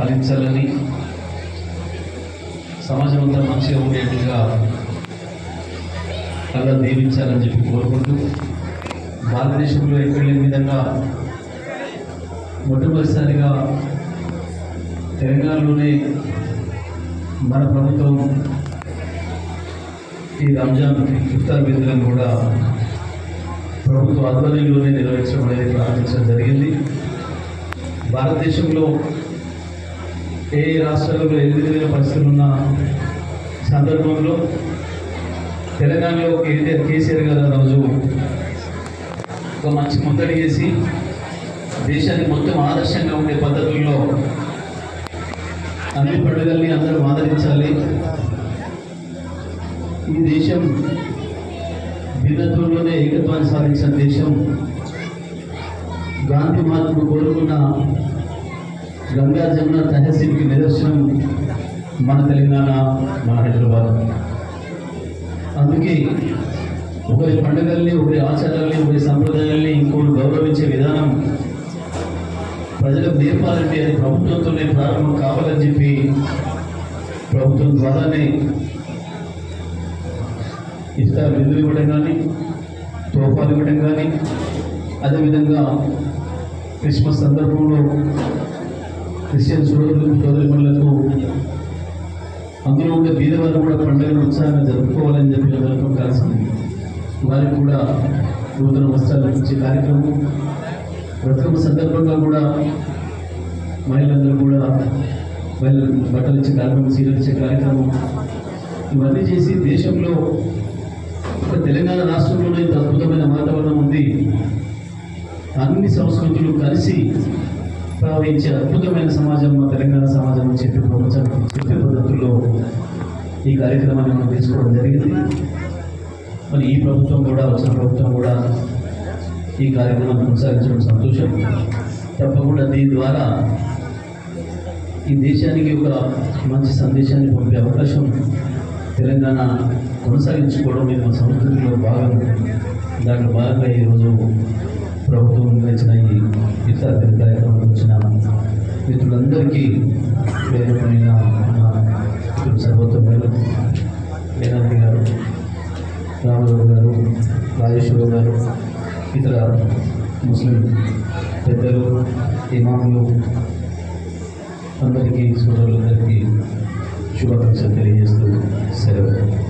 ఫలించాలని సమాజం అంతా మంచిగా ఉండేట్టుగా అలా దీవించాలని చెప్పి కోరుకుంటూ భారతదేశంలో ఎక్కడ లేని విధంగా మొట్టమొదటిసారిగా తెలంగాణలోనే మన ప్రభుత్వం ఈ రంజాన్ ఇఫ్తార్ విధులను కూడా ప్రభుత్వ ఆధ్వర్యంలోనే నిర్వహించడం అనేది ప్రారంభించడం జరిగింది. భారతదేశంలో ఏ రాష్ట్రంలో ఏ విధమైన పరిస్థితులు ఉన్న సందర్భంలో తెలంగాణలో కేటీఆర్ కేసీఆర్ గారు ఆ రోజు ఒక మంచి ముందడి చేసి దేశానికి మొత్తం ఆదర్శంగా ఉండే పద్ధతుల్లో అన్ని పండుగల్ని అందరూ ఆదరించాలి. ఈ దేశం భిన్నత్వంలోనే ఏకత్వాన్ని సాధించిన దేశం. గాంధీ మహాత్ముడు కోరుకున్న గంగా జమున తహసీల్కి నిదర్శనం మన తెలంగాణ మన హైదరాబాద్. అందుకే ఒకరి పండుగల్ని ఒకరి ఆచారాల్ని ఒకరి సంప్రదాయాల్ని ఇంకోటి గౌరవించే విధానం ప్రజలకు నేర్పాలంటే అది ప్రభుత్వంతోనే ప్రారంభం కావాలని చెప్పి ప్రభుత్వం ద్వారానే ఇస్తారు విధులు ఇవ్వడం కానీ తోఫాలు ఇవ్వడం కానీ అదేవిధంగా క్రిస్మస్ సందర్భంలో క్రిస్టియన్ సోదరులకు సోదరిమణులకు అందులో ఉండే బీదవారు కూడా పండుగను ఉత్సాహంగా జరుపుకోవాలని చెప్పి అందరితో కలిసి వారికి కూడా నూతన వస్త్రాలు ఇచ్చే కార్యక్రమం. బతుకమ్మ సందర్భంగా కూడా మహిళలందరూ కూడా మహిళలు బట్టలు ఇచ్చే కార్యక్రమం సీరియల్ ఇచ్చే కార్యక్రమం ఇవన్నీ చేసి దేశంలో ఒక తెలంగాణ రాష్ట్రంలోనే ఇంత అద్భుతమైన వాతావరణం ఉంది. అన్ని సంస్కృతులు కలిసి ప్రవహించే అద్భుతమైన సమాజం మా తెలంగాణ సమాజం అని చెప్పి ప్రపంచం చెప్పే పద్ధతుల్లో ఈ కార్యక్రమాన్ని మనం తీసుకోవడం జరిగింది. మరి ఈ ప్రభుత్వం కూడా వచ్చిన ప్రభుత్వం కూడా ఈ కార్యక్రమాన్ని కొనసాగించడం సంతోషం. తప్పకుండా దీని ద్వారా ఈ దేశానికి ఒక మంచి సందేశాన్ని పంపే అవకాశం తెలంగాణ కొనసాగించుకోవడం ఇది సంస్కృతిలో భాగం. దాంట్లో భాగంగా ఈరోజు ఇతర కార్యక్రమంలో వచ్చిన మిత్రులందరికీ ప్రేరమైన మా మిత్రులు వేదాంతి గారు రామరావు గారు రాజేశ్వరరావు గారు ఇతర ముస్లిం పెద్దలు ఇమాములు అందరికీ సోదరులందరికీ శుభాకాంక్షలు తెలియజేస్తూ సెలవు.